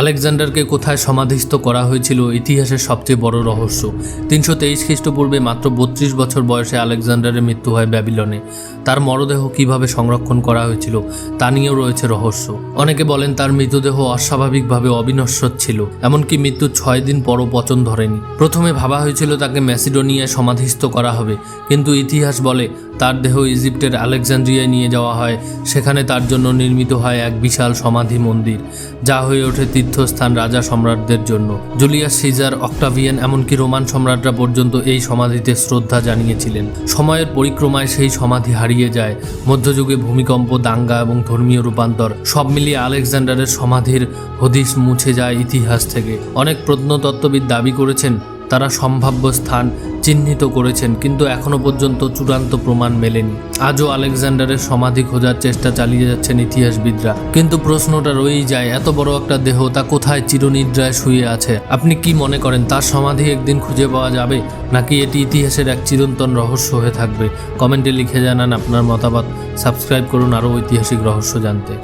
আলেকজান্ডারকে কোথায় সমাধিস্থ করা হয়েছিল ইতিহাসের সবচেয়ে বড় রহস্য। তিনশো তেইশ খ্রিস্টপূর্বে মাত্র বত্রিশ বছর বয়সে আলেকজান্ডারের মৃত্যু হয় ব্যাবিলনে। তার মরদেহ কীভাবে সংরক্ষণ করা হয়েছিল তা নিয়েও রয়েছে রহস্য। অনেকে বলেন তার মৃতদেহ অস্বাভাবিকভাবে অবিনশ্বর ছিল, এমনকি মৃত্যুর ছয় দিন পরও পচন ধরেনি। প্রথমে ভাবা হয়েছিল তাকে ম্যাসিডোনিয়ায় সমাধিস্থ করা হবে, কিন্তু ইতিহাস বলে তার দেহ ইজিপ্টের আলেকজান্ড্রিয়ায় নিয়ে যাওয়া হয়, সেখানে তার জন্য নির্মিত হয় এক বিশাল সমাধি মন্দির, যা হয়ে ওঠে তীর্থস্থান রাজা সম্রাটদের জন্য। জুলিয়াস সিজার, অক্টাভিয়ান, এমনকি রোমান সম্রাটরা পর্যন্ত এই সমাধিতে শ্রদ্ধা জানিয়েছিলেন। সময়ের পরিক্রমায় সেই সমাধি হারিয়ে যায়। মধ্যযুগে ভূমিকম্প, দাঙ্গা এবং ধর্মীয় রূপান্তর সব মিলিয়ে আলেকজান্ডারের সমাধির হদিস মুছে যায় ইতিহাস থেকে। অনেক প্রত্নতত্ত্ববিদ দাবি করেছেন তারা সম্ভাব্য স্থান চিহ্নিত করেছেন, কিন্তু এখনও পর্যন্ত চূড়ান্ত প্রমাণ মেলেনি। আজও আলেকজান্ডারের সমাধি খোঁজার চেষ্টা চালিয়ে যাচ্ছেন ইতিহাসবিদরা। কিন্তু প্রশ্নটা রয়েই যায়, এত বড় একটা দেহ তা কোথায় চিরনিদ্রায় শুয়ে আছে? আপনি কি মনে করেন, তার সমাধি একদিন খুঁজে পাওয়া যাবে, নাকি এটি ইতিহাসের এক চিরন্তন রহস্য হয়ে থাকবে? কমেন্টে লিখে জানান আপনার মতামত। সাবস্ক্রাইব করুন আরও ঐতিহাসিক রহস্য জানতে।